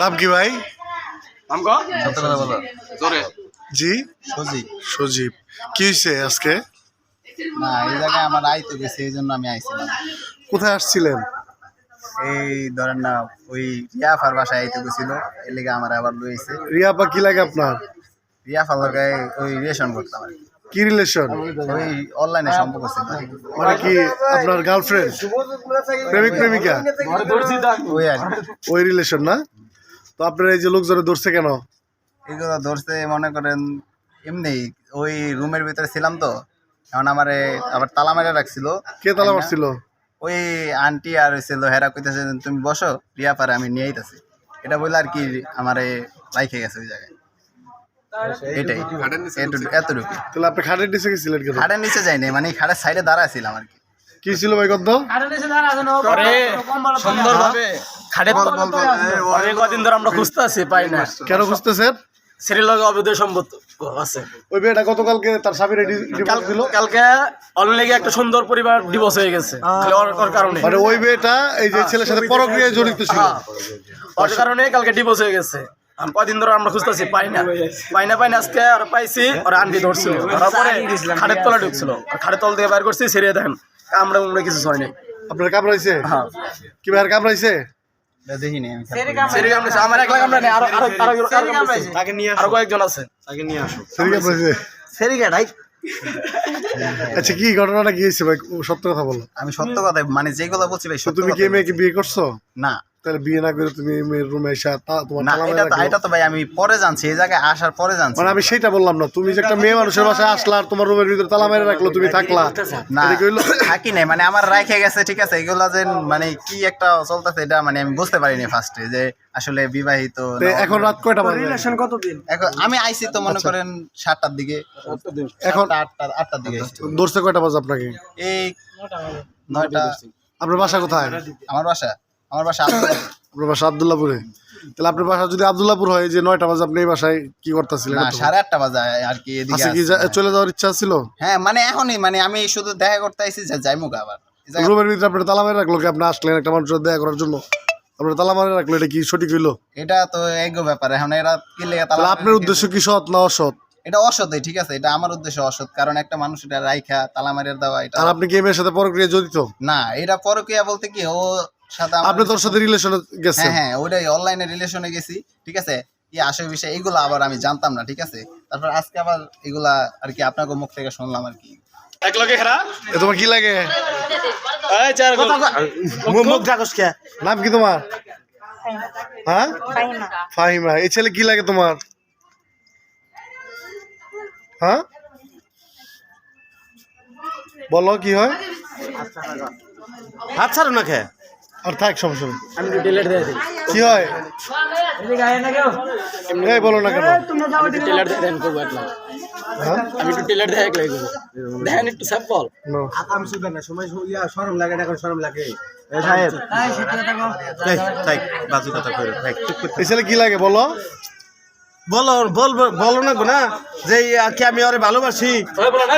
নাম কি ভাই? জি? সজীব। কি হয়েছে আজকে? না এই জায়গায় আমার আইতে গেছে এই জন্য আমি আইছিলাম। কোথায় আসছিলেন? এই ধরেন না ওই রিয়াফার বাসায় আইতে গেছিল এর লেগে আমার আবার লইছে রিয়াপা কি লাগে আপনার? রিয়াফার লগে ওই রিলেশন করতাম আর কি। কি রিলেশন ওই অনলাইনে সম্পর্ক ছিল মানে কি আপনার গার্লফ্রেন্ড প্রেমিক প্রেমিকা? ওই আর ওই রিলেশন না? তো আপনার এই যে লোকজনে ধরছে কেন? এগুলো ধরছে মনে করেন এমনি ওই রুমের ভিতরে ছিলাম তো। এখন আমারে আবার তালা মেরে রাখছিল। কে তালা মারছিল? ওই আন্টি আর ছিল হেরা কইতেছে তুমি বসো রিয়া পারে আমি নিয়ে আইতাছি। এটা বলে আর কি আমারে রাইখে গেছে ওই জায়গায়। এটাই এতটুকু তাহলে আপনি খাটের নিচে গেছিলেন কেন? খাটের নিচে যাইনি মানে খাটের সাইডে দাঁড়া ছিলাম আর কি। কি ছিল ভাই কত সুন্দরভাবে খাটে অনেক কদিন ধরে আমরা খুঁজতে আছি পাই না। কেন খুঁজতেছেন? অবৈধ সম্পদ আছে। ওই মেয়েটা গতকালকে তার স্বামীর ডিভোর্স দিল। কালকে অনলাইনে একটা সুন্দর পরিবার ডিভোর্স হয়ে গেছে ওর- কারণে। মানে ওই মেয়েটা এই যে ছেলের সাথে পরক্রিয়ায় জড়িত ছিল। হ্যাঁ, ওর কারণে কালকে ডিভোর্স হয়ে গেছে। কদিন ধরে আমরা খুঁজতেছি পাই না। পাই না পাই না আজকে আর পাইছি ওরা আন্টি ধরছিল। ধরার পরে খাটের তলা ঢুকছিল। আর খাটের তল দিয়ে বাইর করছি কামড়ে উমড়ে কিছু হয়নি আপনার কামড়াইছে? হ্যাঁ। কি ভাই কামড়াইছে? দেখিনি আমি আমার একলা কামড়ে নেই আরও আরও আরও আরও আরও কয়েকজন আছে। সেরি কামড়াইছে। আচ্ছা কি ঘটনাটা কি হয়েছে ভাই? সত্য কথা বলো। আমি সত্য কথা মানে যেগুলো বলছি ভাই তুমি কি মেয়েকে বিয়ে করছ? না। তাহলে বিয়ে না করে তুমি রুমে এসে তোমার না তালা মেরে এটা তো এটা তো ভাই আমি পরে জানছি এই জায়গায় আসার পরে জানছি। মানে আমি সেটা বললাম না তুমি যে একটা মেয়ে মানুষের বাসায় আসলা আর তোমার রুমের ভিতরে তালা মেরে রাখল তুমি থাকলা। না? থাকি নাই মানে আমার রাইখে গেছে ঠিক আছে এগুলা যে মানে কি একটা চলতেছে এটা মানে আমি বুঝতে পারিনি ফার্স্টে যে আসলে বিবাহিত এখন রাত কয়টা বাজে? এখন আমি আইছি তো মনে করেন সাতটার দিকে। এখন সাতটা, আটটা আটটার দিকে আইছি। ধরছে কয়টা বাজে আপনাকে? এই নয়টা আপনার বাসা কোথায়? আমার বাসা? আমার বাসা আপনার বাসা আবদুল্লাপুরে? তাহলে আপনার বাসা যদি আবদুল্লাপুর হয় যে নয়টা বাজে আপনি এই বাসায় কি করতেছিলেন না সাড়ে আটটা বাজে আর কি এদিকে আচ্ছা কি চলে যাওয়ার ইচ্ছা ছিল? হ্যাঁ মানে এখনই মানে আমি শুধু দেখা করতে আইছি যে যাইমুক আবার। রুমের ভিতরে আপনার তালা মেরে রাখল কি? আপনি আসলেন একটা মানুষের দেখা করার জন্য? আপনার তালা মেরে রাখল এটা কি সঠিক হইল? এটা তো এগো ব্যাপার এখন এরা কি লেগে তালা আপনার উদ্দেশ্য কি সৎ না অসৎ? এটা অসৎই ঠিক আছে এটা আমার উদ্দেশ্য অসৎ কারণ একটা মানুষ এটা রাইখা তালা মারিয়ে দেওয়া এটা আর আপনি কি মেয়ের সাথে পরক্রিয়া জড়িত? না এটা পরকিয়া বলতে কি ও সাথে আপনি তোর সাথে রিলেশনে গেছেন? হ্যাঁ হ্যাঁ ওইটাই অনলাইনে রিলেশনে গেছি ঠিক আছে? কি বিষয় এগুলো আবার আমি জানতাম না ঠিক আছে? তারপর আজকে আবার এগুলা আর কি আপনাকে মুখ থেকে শুনলাম আর কি। এক লগে এ তোমার কি লাগে? এই চার গোল। নাম কি তোমার? হ্যাঁ? ফাহিমা। এই ছেলে কি লাগে তোমার? হ্যাঁ? বলো কি হয়? হাত ছাড়ো না খেয়ে আর থাক সমস্যা নেই। আমি ডিলেট দিয়ে দিই। কি হয়? এই বলো না কেন? টেলার দিয়ে দেন করব একলা। হ্যাঁ? আমি একটু টেলার দিয়ে একলাই করব দেখেন একটু স্যাম্পল No. আকাম সুদা না সময় ইয়া শরম লাগে না এখন শরম লাগে। সাহেব। থাক, বাজে কথা করে থাক। কি লাগে বলো? বলো বলব বলো না গো না যে কি আমি ওরে ভালোবাসি। বলো না